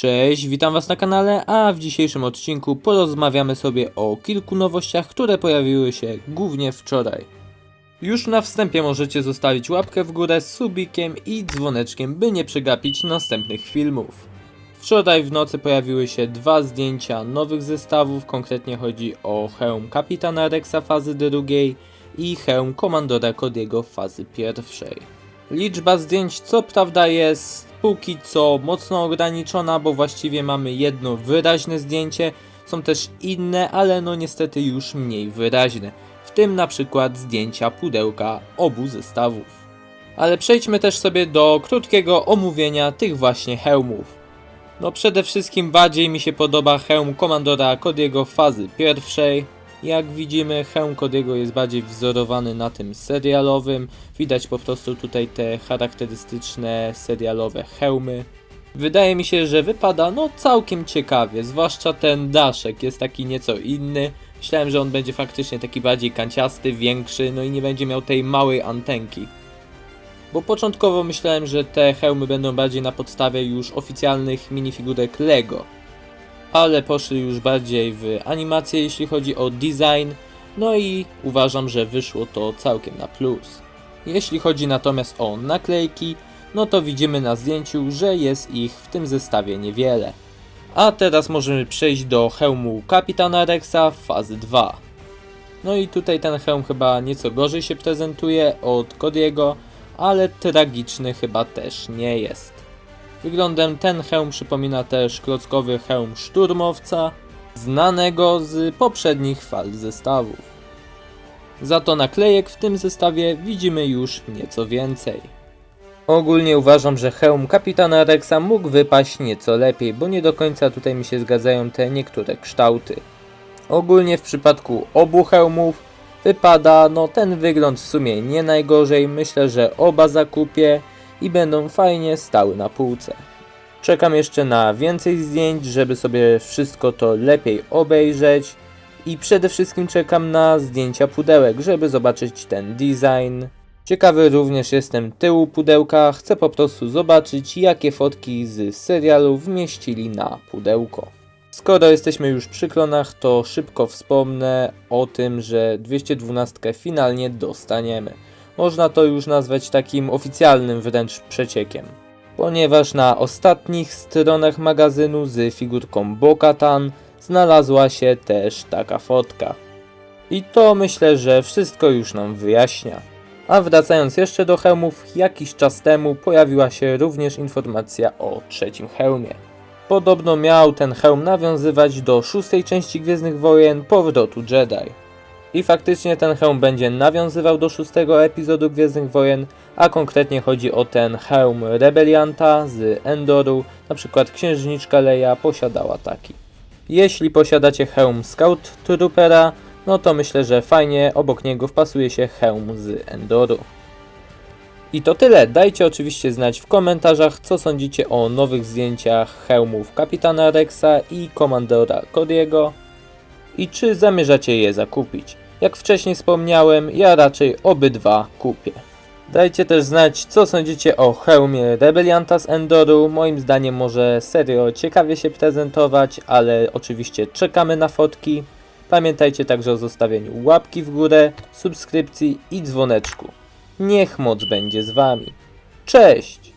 Cześć, witam Was na kanale, a w dzisiejszym odcinku porozmawiamy sobie o kilku nowościach, które pojawiły się głównie wczoraj. Już na wstępie możecie zostawić łapkę w górę z subikiem i dzwoneczkiem, by nie przegapić następnych filmów. Wczoraj w nocy pojawiły się dwa zdjęcia nowych zestawów, konkretnie chodzi o hełm kapitana Rexa fazy drugiej i hełm komandora Cody'ego fazy pierwszej. Liczba zdjęć co prawda jest póki co mocno ograniczona, bo właściwie mamy jedno wyraźne zdjęcie, są też inne, ale no niestety już mniej wyraźne, w tym na przykład zdjęcia pudełka obu zestawów. Ale przejdźmy też sobie do krótkiego omówienia tych właśnie hełmów. No przede wszystkim bardziej mi się podoba hełm komandora Cody'ego fazy pierwszej. Jak widzimy hełm Cody'ego jest bardziej wzorowany na tym serialowym. Widać po prostu tutaj te charakterystyczne serialowe hełmy. Wydaje mi się, że wypada no całkiem ciekawie, zwłaszcza ten daszek jest taki nieco inny. Myślałem, że on będzie faktycznie taki bardziej kanciasty, większy, no i nie będzie miał tej małej antenki. Bo początkowo myślałem, że te hełmy będą bardziej na podstawie już oficjalnych minifigurek LEGO. Ale poszli już bardziej w animację, jeśli chodzi o design. No i uważam, że wyszło to całkiem na plus. Jeśli chodzi natomiast o naklejki, no to widzimy na zdjęciu, że jest ich w tym zestawie niewiele. A teraz możemy przejść do hełmu Kapitana Rexa fazy 2. No i tutaj ten hełm chyba nieco gorzej się prezentuje od Cody'ego, ale tragiczny chyba też nie jest. Wyglądem ten hełm przypomina też klockowy hełm szturmowca, znanego z poprzednich fal zestawów. Za to naklejek w tym zestawie widzimy już nieco więcej. Ogólnie uważam, że hełm kapitana Rexa mógł wypaść nieco lepiej, bo nie do końca tutaj mi się zgadzają te niektóre kształty. Ogólnie w przypadku obu hełmów wypada no ten wygląd w sumie nie najgorzej, myślę, że oba zakupię i będą fajnie stały na półce. Czekam jeszcze na więcej zdjęć, żeby sobie wszystko to lepiej obejrzeć i przede wszystkim czekam na zdjęcia pudełek, żeby zobaczyć ten design. Ciekawy również jestem tyłu pudełka, chcę po prostu zobaczyć jakie fotki z serialu wmieścili na pudełko. Skoro jesteśmy już przy klonach, to szybko wspomnę o tym, że 212 finalnie dostaniemy. Można to już nazwać takim oficjalnym wręcz przeciekiem. Ponieważ na ostatnich stronach magazynu z figurką Bokatan znalazła się też taka fotka. I to myślę, że wszystko już nam wyjaśnia. A wracając jeszcze do hełmów, jakiś czas temu pojawiła się również informacja o trzecim hełmie. Podobno miał ten hełm nawiązywać do szóstej części Gwiezdnych Wojen Powrotu Jedi. I faktycznie ten hełm będzie nawiązywał do szóstego epizodu Gwiezdnych Wojen, a konkretnie chodzi o ten hełm rebelianta z Endoru, na przykład księżniczka Leia posiadała taki. Jeśli posiadacie hełm Scout Troopera, no to myślę, że fajnie obok niego wpasuje się hełm z Endoru. I to tyle. Dajcie oczywiście znać w komentarzach, co sądzicie o nowych zdjęciach hełmów Kapitana Rexa i Komandora Cody'ego i czy zamierzacie je zakupić. Jak wcześniej wspomniałem, ja raczej obydwa kupię. Dajcie też znać, co sądzicie o hełmie Rebelianta z Endoru. Moim zdaniem może serio ciekawie się prezentować, ale oczywiście czekamy na fotki. Pamiętajcie także o zostawieniu łapki w górę, subskrypcji i dzwoneczku. Niech moc będzie z wami. Cześć!